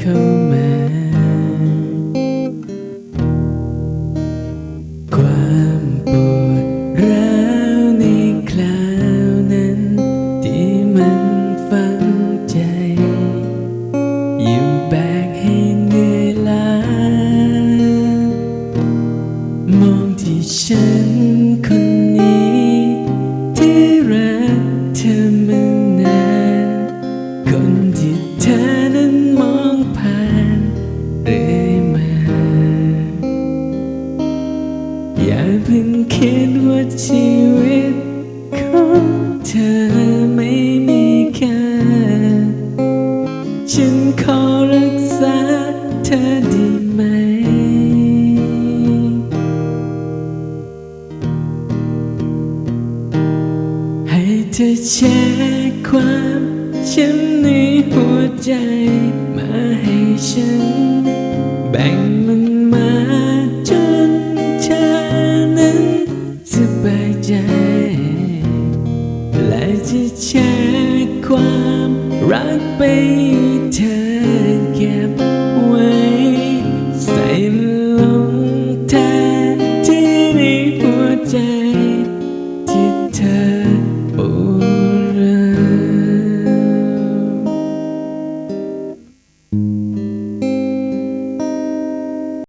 เข้ามา ความปวดร้าวในคราวนั้น ที่มันฟังใจ ยิ้มแบกให้เหนื่อยล้ามองที่ฉัน อย่าเพิ่งคิดว่าชีวิตของเธอไม่มีค่าฉันขอรักษาเธอด้ไหม ให้เธอแชร์ความช้ำในหัวใจมาให้ฉันแบ่ง จะแชร์ความรักไปเธอ